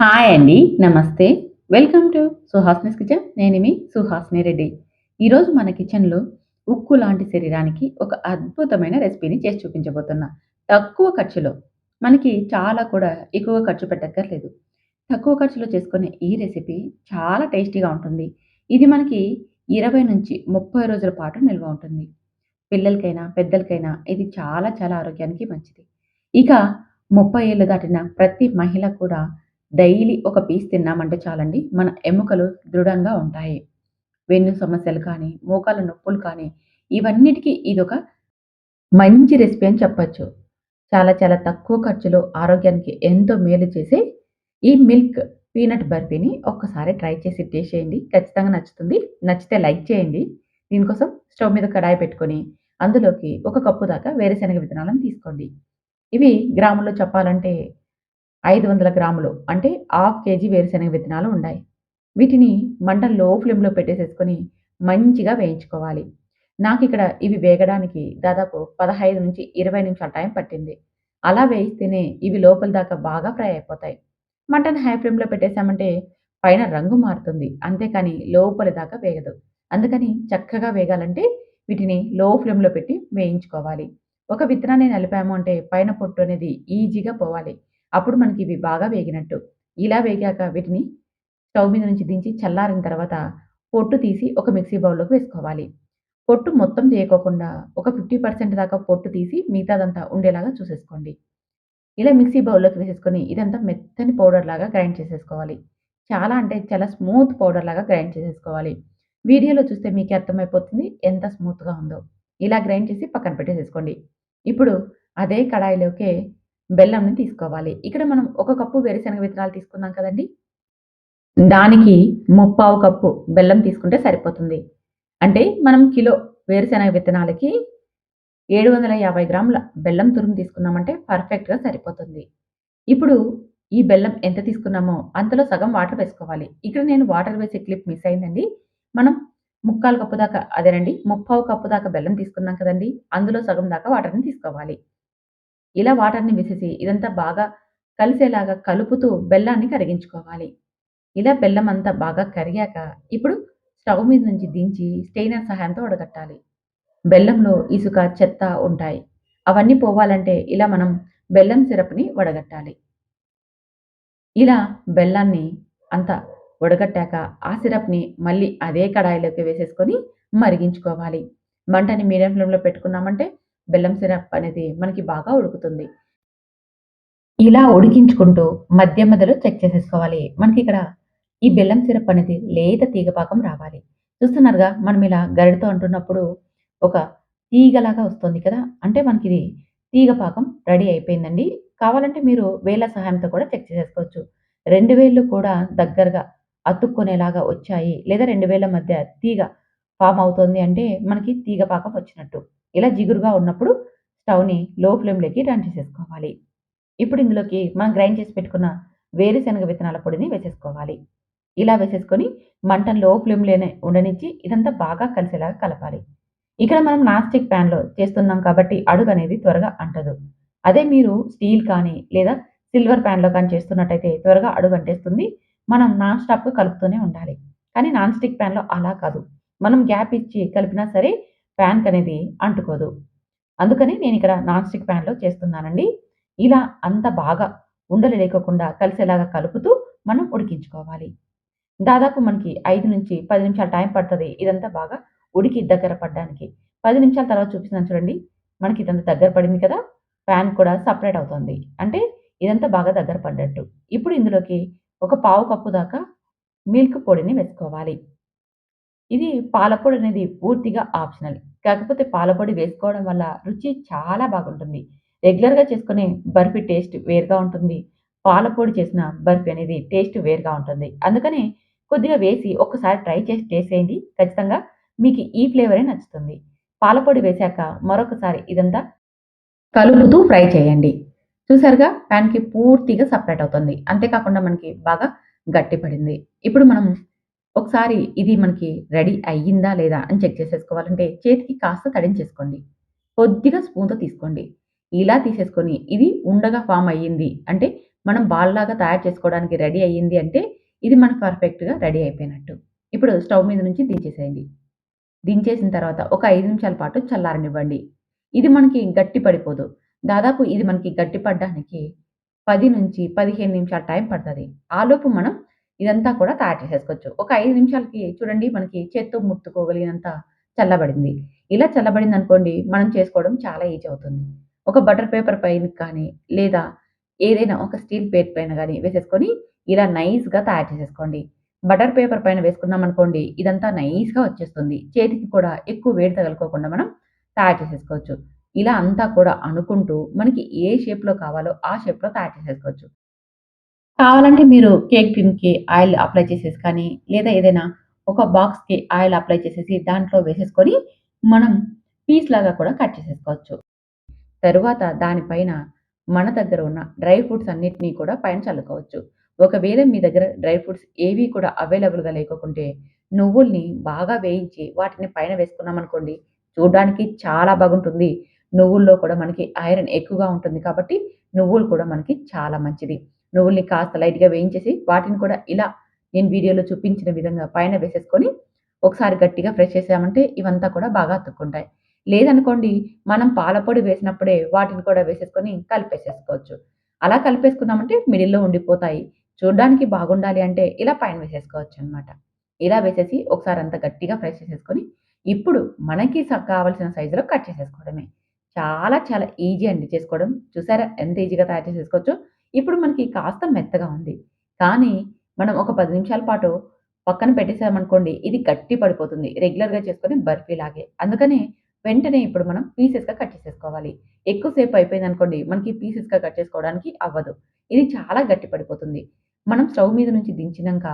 Hi అండి. నమస్తే. Welcome to Suhasini's kitchen. నేను మీ సుహాస్ని రెడ్డి. ఈరోజు మన కిచెన్‌లో ఉక్కు లాంటి శరీరానికి ఒక అద్భుతమైన రెసిపీని చేసి చూపించబోతున్నా. తక్కువ ఖర్చులో మనకి చాలా కూడా ఎక్కువ ఖర్చు పెట్టక్కర్లేదు. తక్కువ ఖర్చులో చేసుకునే ఈ రెసిపీ చాలా టేస్టీగా ఉంటుంది. ఇది మనకి 20-30 రోజుల పాటు నిల్వ ఉంటుంది. పిల్లలకైనా, పెద్దలకైనా ఇది చాలా చాలా ఆరోగ్యానికి మంచిది. ఇక 30 ఏళ్ళు దాటిన ప్రతి మహిళ కూడా డైలీ ఒక పీస్ తిన్నామంటే చాలండి మన ఎముకలు దృఢంగా ఉంటాయి. వెన్ను సమస్యలు కానీ, మోకాల నొప్పులు కానీ ఇవన్నిటికి ఇదొక మంచి రెసిపీ అని చెప్పచ్చు చాలా చాలా తక్కువ ఖర్చులో ఆరోగ్యానికి ఎంతో మేలు చేసే ఈ మిల్క్ పీనట్ బర్ఫీని ఒక్కసారి ట్రై చేసి టేస్ట్ చేయండి. ఖచ్చితంగా నచ్చుతుంది. నచ్చితే లైక్ చేయండి. దీనికోసం స్టవ్ మీద కడాయి పెట్టుకొని అందులోకి ఒక కప్పు దాకా వేరుశనగ విత్తనాలను తీసుకోండి. ఇవి గ్రాముల్లో చెప్పాలంటే 500 గ్రాములు అంటే హాఫ్ కేజీ వేరుశనగ విత్తనాలు ఉన్నాయి వీటిని మంట లో ఫ్లేమ్‌లో పెట్టేసేసుకొని మంచిగా వేయించుకోవాలి. నాకు ఇక్కడ ఇవి వేగడానికి దాదాపు 15-20 నిమిషాల టైం పట్టింది. అలా వేయిస్తేనే ఇవి లోపల దాకా బాగా ఫ్రై అయిపోతాయి. మటన్ హై ఫ్లేమ్‌లో పెట్టేసామంటే పైన రంగు మారుతుంది. అంతేకాని లోపలి దాకా వేగదు. అందుకని చక్కగా వేగాలంటే వీటిని లో ఫ్లేమ్‌లో పెట్టి వేయించుకోవాలి. ఒక విత్తనాన్ని నలిపాము అంటే పైన పొట్టు అనేది ఈజీగా పోవాలి. అప్పుడు మనకి ఇవి బాగా వేగినట్టు. ఇలా వేగాక వీటిని స్టవ్ మీద నుంచి దించి చల్లారిన తర్వాత పొట్టు తీసి ఒక మిక్సీ బౌల్‌లోకి వేసుకోవాలి. పొట్టు మొత్తం తీయకోకుండా ఒక 50% దాకా పొట్టు తీసి మిగతాదంతా ఉండేలాగా చూసేసుకోండి. ఇలా మిక్సీ బౌల్‌లోకి వేసేసుకొని ఇదంతా మెత్తని పౌడర్ లాగా గ్రైండ్ చేసేసుకోవాలి. చాలా అంటే చాలా స్మూత్ పౌడర్ లాగా గ్రైండ్ చేసేసుకోవాలి. వీడియోలో చూస్తే మీకు అర్థమైపోతుంది ఎంత స్మూత్‌గా ఉందో. ఇలా గ్రైండ్ చేసి పక్కన పెట్టేసేసుకోండి. ఇప్పుడు అదే కడాయిలోకే బెల్లంని తీసుకోవాలి. ఇక్కడ మనం ఒక కప్పు వేరుశనగ విత్తనాలు తీసుకున్నాం కదండీ! దానికి ముప్పావు కప్పు బెల్లం తీసుకుంటే సరిపోతుంది. అంటే మనం కిలో వేరుశనగ విత్తనాలకి 750 గ్రాముల బెల్లం తురుము తీసుకున్నామంటే పర్ఫెక్ట్‌గా సరిపోతుంది. ఇప్పుడు ఈ బెల్లం ఎంత తీసుకున్నామో అంతలో సగం వాటర్ వేసుకోవాలి. ఇక్కడ నేను వాటర్ వేసే క్లిప్ మిస్ అయిందండి. మనం ముక్కాలు కప్పు దాకా అదేనండి ముప్పావు కప్పు దాకా బెల్లం తీసుకున్నాం కదండీ! అందులో సగం దాకా వాటర్‌ని తీసుకోవాలి. ఇలా వాటర్‌ని వేసేసి ఇదంతా బాగా కలిసేలాగా కలుపుతూ బెల్లాన్ని కరిగించుకోవాలి. ఇలా బెల్లం అంతా బాగా కరిగాక ఇప్పుడు స్టవ్ మీద నుంచి దించి స్టెయినర్ సహాయంతో వడగట్టాలి. బెల్లంలో ఇసుక, చెత్త ఉంటాయి. అవన్నీ పోవాలంటే ఇలా మనం బెల్లం సిరప్‌ని వడగట్టాలి. ఇలా బెల్లాన్ని అంతా వడగట్టాక ఆ సిరప్‌ని మళ్ళీ అదే కడాయిలోకి వేసేసుకొని మరిగించుకోవాలి. మంటని మీడియం ఫ్లేమ్‌లో పెట్టుకున్నామంటే బెల్లం సిరప్ అనేది మనకి బాగా ఉడుకుతుంది. ఇలా ఉడికించుకుంటూ మధ్య మధ్యలో చెక్ చేసేసుకోవాలి. మనకి ఇక్కడ ఈ బెల్లం సిరప్ అనేది లేత తీగ పాకం రావాలి. చూస్తున్నారుగా మనం ఇలా గరిటెతో అంటున్నప్పుడు ఒక తీగలాగా వస్తుంది కదా! అంటే మనకిది తీగ పాకం రెడీ అయిపోయిందండి. కావాలంటే మీరు వేళ్ళ సహాయంతో కూడా చెక్ చేసేసుకోవచ్చు. రెండు వేళ్ళు కూడా దగ్గరగా అతుక్కునేలాగా వచ్చాయి. లేదా రెండు వేల మధ్య తీగ ఫామ్ అవుతుంది అంటే మనకి తీగ పాకం వచ్చినట్టు. ఇలా జిగురుగా ఉన్నప్పుడు స్టవ్‌ని లో ఫ్లేమ్‌లోకి టర్న్ చేసేసుకోవాలి. ఇప్పుడు ఇందులోకి మనం గ్రైండ్ చేసి పెట్టుకున్న వేరుశనగ విత్తనాల పొడిని వేసేసుకోవాలి. ఇలా వేసేసుకొని మంటను లో ఫ్లేమ్‌లోనే ఉండనిచ్చి ఇదంతా బాగా కలిసేలాగా కలపాలి. ఇక్కడ మనం నాన్స్టిక్ ప్యాన్‌లో చేస్తున్నాం కాబట్టి అడుగు అనేది త్వరగా అంటదు. అదే మీరు స్టీల్ కానీ లేదా సిల్వర్ ప్యాన్‌లో కానీ చేస్తున్నట్టయితే త్వరగా అడుగు అంటేస్తుంది మనం నాన్ స్టాప్‌గా కలుపుతూనే ఉండాలి. కానీ నాన్ స్టిక్ ప్యాన్‌లో అలా కాదు. మనం గ్యాప్ ఇచ్చి కలిపినా సరే ప్యాన్‌కనేది అంటుకోదు. అందుకని నేను ఇక్కడ నాన్ స్టిక్ ప్యాన్‌లో చేస్తున్నానండి. ఇలా అంత బాగా ఉండలు లేకుండా కలిసేలాగా కలుపుతూ మనం ఉడికించుకోవాలి. దాదాపు మనకి 5-10 నిమిషాలు టైం పడుతుంది ఇదంతా బాగా ఉడికి దగ్గర పడడానికి పది నిమిషాల తర్వాత చూపిస్తున్నాను చూడండి. మనకి ఇదంతా దగ్గర పడింది కదా! ప్యాన్ కూడా సపరేట్ అవుతుంది. అంటే ఇదంతా బాగా దగ్గర పడ్డట్టు. ఇప్పుడు ఇందులోకి ఒక పావు కప్పు దాకా మిల్క్ పొడిని వేసుకోవాలి. ఇది పాలపొడి అనేది పూర్తిగా ఆప్షనల్. కాకపోతే పాల పొడి వేసుకోవడం వల్ల రుచి చాలా బాగుంటుంది. రెగ్యులర్‌గా చేసుకునే బర్ఫీ టేస్ట్ వేరుగా ఉంటుంది. పాల పొడి చేసిన బర్ఫీ అనేది టేస్ట్ వేరుగా ఉంటుంది. అందుకనే కొద్దిగా వేసి ఒక్కసారి ట్రై చేసి టేస్ట్ చేయండి. ఖచ్చితంగా మీకు ఈ ఫ్లేవరే నచ్చుతుంది. పాల పొడి వేశాక మరొకసారి ఇదంతా కలుపుతూ ఫ్రై చేయండి. చూసారుగా ప్యాన్‌కి పూర్తిగా సపరేట్ అవుతుంది. అంతేకాకుండా మనకి బాగా గట్టి పడింది. ఇప్పుడు మనం ఒకసారి ఇది మనకి రెడీ అయ్యిందా లేదా అని చెక్ చేసేసుకోవాలంటే చేతికి కాస్త తడించేసుకోండి. కొద్దిగా స్పూన్‌తో తీసుకోండి. ఇలా తీసేసుకొని ఇది ఉండగా ఫామ్ అయ్యింది అంటే మనం బాల్‌లాగా తయారు చేసుకోవడానికి రెడీ అయ్యింది అంటే, ఇది మనకు పర్ఫెక్ట్‌గా రెడీ అయిపోయినట్టు. ఇప్పుడు స్టవ్ మీద నుంచి దించేసేయండి. దించేసిన తర్వాత ఒక ఐదు నిమిషాల పాటు చల్లారనివ్వండి. ఇది మనకి గట్టి పడిపోదు. దాదాపు ఇది మనకి గట్టి పడడానికి పది నుంచి పదిహేను నిమిషాల టైం పడుతుంది ఆలోపు మనం ఇదంతా కూడా తయారు చేసేసుకోవచ్చు. ఒక ఐదు నిమిషాలకి చూడండి మనకి చేత్తో ముట్టుకోగలిగినంత చల్లబడింది. ఇలా చల్లబడింది అనుకోండి మనం చేసుకోవడం చాలా ఈజీ అవుతుంది. ఒక బటర్ పేపర్ పైన కానీ, లేదా ఏదైనా ఒక స్టీల్ ప్లేట్ పైన కానీ వేసేసుకొని ఇలా నైస్‌గా తయారు చేసేసుకోండి. బటర్ పేపర్ పైన వేసుకున్నాం అనుకోండి ఇదంతా నైస్‌గా వచ్చేస్తుంది. చేతికి కూడా ఎక్కువ వేడి తగలుకోకుండా మనం తయారు చేసేసుకోవచ్చు. ఇలా అంతా కూడా అనుకుంటూ మనకి ఏ షేప్‌లో కావాలో ఆ షేప్‌లో తయారు చేసేసుకోవచ్చు. కావాలంటే మీరు కేక్ టిన్‌కి ఆయిల్ అప్లై చేసేసి కానీ, లేదా ఏదైనా ఒక బాక్స్‌కి ఆయిల్ అప్లై చేసేసి దాంట్లో వేసేసుకొని మనం పీస్ లాగా కూడా కట్ చేసేసుకోవచ్చు. తరువాత దానిపైన మన దగ్గర ఉన్న డ్రై ఫ్రూట్స్ అన్నిటిని కూడా పైన చల్లుకోవచ్చు. ఒకవేళ మీ దగ్గర డ్రై ఫ్రూట్స్ ఏవి కూడా అవైలబుల్‌గా లేకుంటే నువ్వుల్ని బాగా వేయించి వాటిని పైన వేసుకున్నామనుకోండి చూడడానికి చాలా బాగుంటుంది. నువ్వుల్లో కూడా మనకి ఐరన్ ఎక్కువగా ఉంటుంది కాబట్టి నువ్వులు కూడా మనకి చాలా మంచిది. నువ్వుల్ని కాస్త లైట్‌గా వేయించేసి వాటిని కూడా ఇలా నేను వీడియోలో చూపించిన విధంగా పైన వేసేసుకొని ఒకసారి గట్టిగా ఫ్రెష్ చేసామంటే ఇవంతా కూడా బాగా అతుక్కుంటాయి. లేదనుకోండి మనం పాలపొడి వేసినప్పుడే వాటిని కూడా వేసేసుకొని కలిపేసేసుకోవచ్చు. అలా కలిపేసుకున్నామంటే మిడిల్‌లో ఉండిపోతాయి. చూడడానికి బాగుండాలి అంటే ఇలా పైన వేసేసుకోవచ్చు అనమాట ఇలా వేసేసి ఒకసారి అంత గట్టిగా ఫ్రెష్ చేసేసుకొని ఇప్పుడు మనకి కావాల్సిన సైజులో కట్ చేసేసుకోవడమే. చాలా చాలా ఈజీ అండి చేసుకోవడం. చూసారా ఎంత ఈజీగా తయారు చేసేసుకోవచ్చు ఇప్పుడు మనకి కాస్త మెత్తగా ఉంది. కానీ మనం ఒక పది నిమిషాల పాటు పక్కన పెట్టేసామనుకోండి ఇది గట్టి పడిపోతుంది. రెగ్యులర్‌గా చేసుకొని బర్ఫీలాగే. అందుకని వెంటనే ఇప్పుడు మనం పీసెస్‌గా కట్ చేసేసుకోవాలి. ఎక్కువసేపు అయిపోయింది అయిపోయిందనుకోండి మనకి పీసెస్‌గా కట్ చేసుకోవడానికి అవ్వదు. ఇది చాలా గట్టి పడిపోతుంది. మనం స్టవ్ మీద నుంచి దించినాక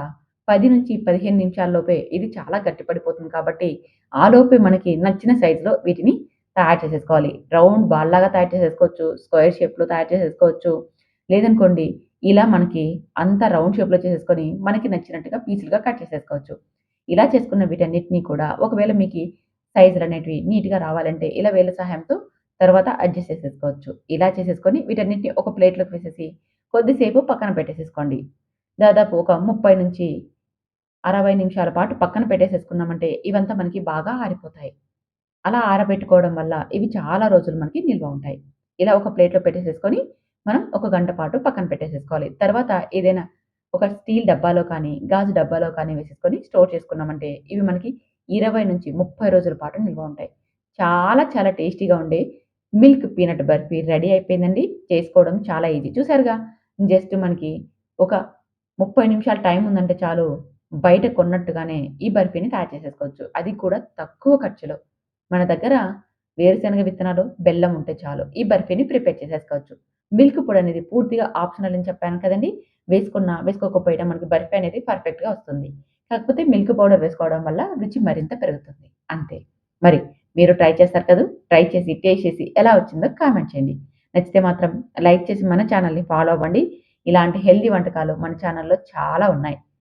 పది నుంచి పదిహేను నిమిషాల్లోపే ఇది చాలా గట్టి పడిపోతుంది కాబట్టి ఆలోపే మనకి నచ్చిన సైజులో వీటిని తయారు చేసేసుకోవాలి. రౌండ్ బాల్ లాగా తయారు చేసేసుకోవచ్చు. స్క్వేర్ షేప్‌లో తయారు చేసేసుకోవచ్చు. లేదనుకోండి ఇలా మనకి అంతా రౌండ్ షేప్‌లో చేసేసుకొని మనకి నచ్చినట్టుగా పీసులుగా కట్ చేసేసుకోవచ్చు. ఇలా చేసుకున్న వీటన్నిటిని కూడా ఒకవేళ మీకి సైజులనేటివి నీట్‌గా రావాలంటే ఇలా వేళ్ళ సహాయంతో తర్వాత అడ్జస్ట్ చేసేసుకోవచ్చు. ఇలా చేసేసుకొని వీటన్నిటిని ఒక ప్లేట్‌లోకి వేసేసి కొద్దిసేపు పక్కన పెట్టేసేసుకోండి. దాదాపు ఒక 30-60 నిమిషాల పాటు పక్కన పెట్టేసేసుకున్నామంటే ఇవంతా మనకి బాగా ఆరిపోతాయి. అలా ఆరబెట్టుకోవడం వల్ల ఇవి చాలా రోజులు మనకి నిల్వ ఉంటాయి. ఇలా ఒక ప్లేట్‌లో పెట్టేసేసుకొని మనం ఒక గంట పాటు పక్కన పెట్టేసేసుకోవాలి. తర్వాత ఏదైనా ఒక స్టీల్ డబ్బాలో కానీ, గాజు డబ్బాలో కానీ వేసేసుకొని స్టోర్ చేసుకున్నామంటే ఇవి మనకి 20-30 రోజుల పాటు నిల్వ ఉంటాయి. చాలా చాలా టేస్టీగా ఉండే మిల్క్ పీనట్ బర్ఫీ రెడీ అయిపోయిందండి. చేసుకోవడం చాలా ఈజీ. చూసారుగా జస్ట్ మనకి ఒక 30 నిమిషాలు టైం ఉందంటే చాలు బయట కొన్నట్టుగానే ఈ బర్ఫీని తయారు చేసేసుకోవచ్చు. అది కూడా తక్కువ ఖర్చులో. మన దగ్గర వేరుశనగ విత్తనాలు, బెల్లం ఉంటే చాలు ఈ బర్ఫీని ప్రిపేర్ చేసేసుకోవచ్చు. మిల్క్ పొడి అనేది పూర్తిగా ఆప్షనల్ అని చెప్పాను కదండి వేసుకున్నా, వేసుకోకపోయినా మనకి బర్ఫీ అనేది పర్ఫెక్ట్‌గా వస్తుంది. కాకపోతే మిల్క్ పౌడర్ వేసుకోవడం వల్ల రుచి మరింత పెరుగుతుంది. అంతే. మరి మీరు ట్రై చేస్తారు కదా ట్రై చేసి టేస్ట్ చేసి ఎలా వచ్చిందో కామెంట్ చేయండి. నచ్చితే మాత్రం లైక్ చేసి మన ఛానల్ని ఫాలో అవ్వండి. ఇలాంటి హెల్తీ వంటకాలు మన ఛానల్లో చాలా ఉన్నాయి.